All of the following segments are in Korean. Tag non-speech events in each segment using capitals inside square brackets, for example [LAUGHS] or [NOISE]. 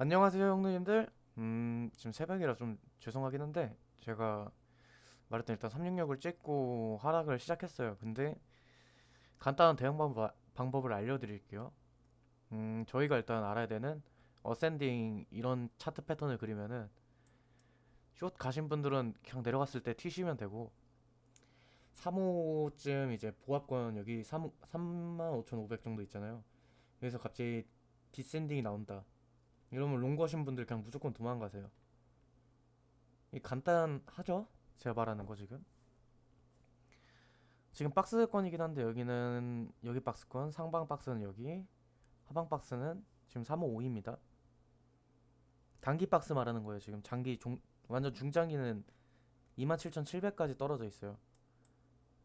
안녕하세요, 형님들. 음, 지금 새벽이라 좀 죄송하긴 한데, 제가 말했던 일단 366을 찍고 하락을 시작했어요. 근데 간단한 대응 방법, 방법을 알려드릴게요. 음, 저희가 일단 알아야 되는 어센딩 이런 차트 패턴을 그리면은 숏 가신 분들은 그냥 내려갔을 때 튀시면 되고 3호쯤 이제 보합권 여기 3, 35,500 정도 있잖아요. 여기서 갑자기 디센딩이 나온다. 이러면 롱 거신 분들 그냥 무조건 도망가세요. 이 간단하죠? 제가 말하는 거 지금. 지금 박스권이긴 한데 여기는 여기 박스권, 상방 박스는 여기, 하방 박스는 지금 355입니다. 단기 박스 말하는 거예요. 지금 장기 종, 완전 중장기는 27,700까지 떨어져 있어요.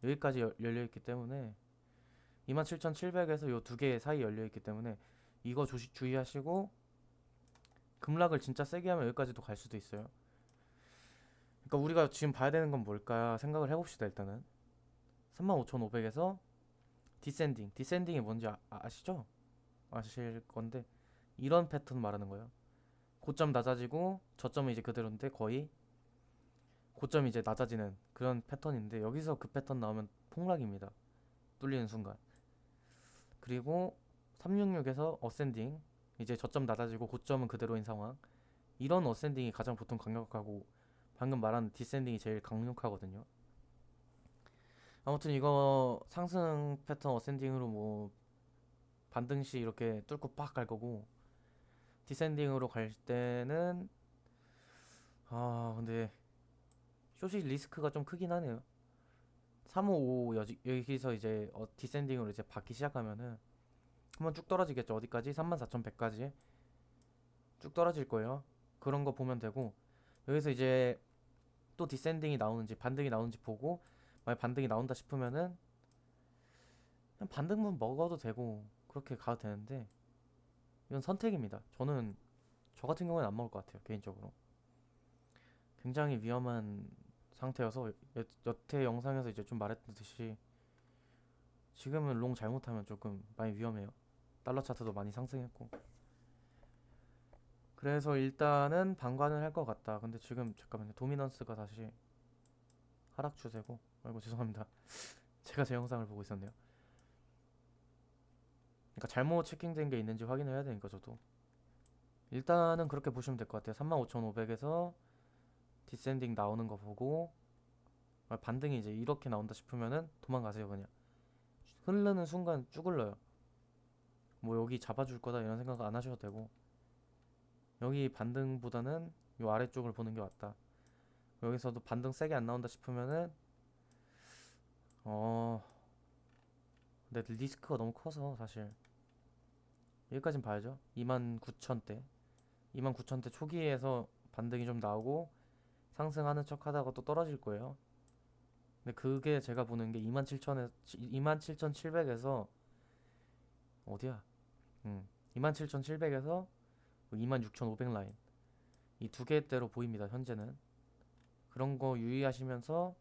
여기까지 열- 열려 있기 때문에 27,700에서 요 두 개 사이 열려 있기 때문에 이거 조시, 주의하시고 급락을 진짜 세게 하면 여기까지도 갈 수도 있어요. 그러니까 우리가 지금 봐야 되는 건 뭘까 생각을 해봅시다 일단은 35,500에서 디센딩 디센딩이 뭔지 아, 아시죠? 아실 건데 이런 패턴 말하는 거예요. 고점 낮아지고 저점은 이제 그대로인데 거의 고점이 이제 낮아지는 그런 패턴인데 여기서 그 패턴 나오면 폭락입니다. 뚫리는 순간. 그리고 366에서 어센딩 이제 저점 낮아지고 고점은 그대로인 상황. 이런 어센딩이 가장 보통 강력하고 방금 말한 디센딩이 제일 강력하거든요. 아무튼 이거 상승 패턴 어센딩으로 뭐 반등 시 이렇게 뚫고 빡 갈 거고 디센딩으로 갈 때는 아 근데 쇼시 리스크가 좀 크긴 하네요. 355 여지, 여기서 이제 어, 디센딩으로 이제 받기 시작하면은 한번 쭉 떨어지겠죠. 어디까지? 34,100까지 쭉 떨어질 거예요. 그런 거 보면 되고 여기서 이제 또 디센딩이 나오는지 반등이 나오는지 보고 만약 반등이 나온다 싶으면은 그냥 반등분 먹어도 되고 그렇게 가도 되는데 이건 선택입니다. 저는 저 같은 경우는 안 먹을 것 같아요. 개인적으로 굉장히 위험한 상태여서 여, 여태 영상에서 이제 좀 말했듯이 지금은 롱 잘못하면 조금 많이 위험해요. 달러 차트도 많이 상승했고. 그래서 일단은 방관을 할 것 같다. 근데 지금 잠깐만요. 도미넌스가 다시 하락 추세고. 아이고 죄송합니다. [LAUGHS] 제가 제 영상을 보고 있었네요. 그러니까 잘못 체킹된 게 있는지 확인을 해야 되니까 저도. 일단은 그렇게 보시면 될 것 같아요. 35,500에서 디센딩 나오는 거 보고 아, 반등이 이제 이렇게 나온다 싶으면은 도망가세요 그냥. 흐르는 순간 쭉 흘러요. 뭐 여기 잡아줄 거다 이런 생각 안 하셔도 되고 여기 반등보다는 요 아래쪽을 보는 게 맞다. 여기서도 반등 세게 안 나온다 싶으면은 어 근데 리스크가 너무 커서 사실 여기까진 봐야죠. 29,000대 29,000대 초기에서 반등이 좀 나오고 상승하는 척 하다가 또 떨어질 거예요. 근데 그게 제가 보는 게 27,000에 27,700에서 어디야? 음. 27,700에서 26,500 라인. 이 두 개대로 보입니다. 현재는. 그런 거 유의하시면서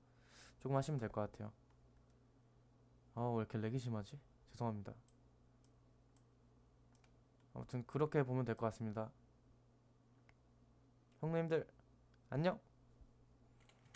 조금 하시면 될 것 같아요. 아, 왜 이렇게 렉이 심하지? 죄송합니다. 아무튼 그렇게 보면 될 것 같습니다. 형님들 안녕.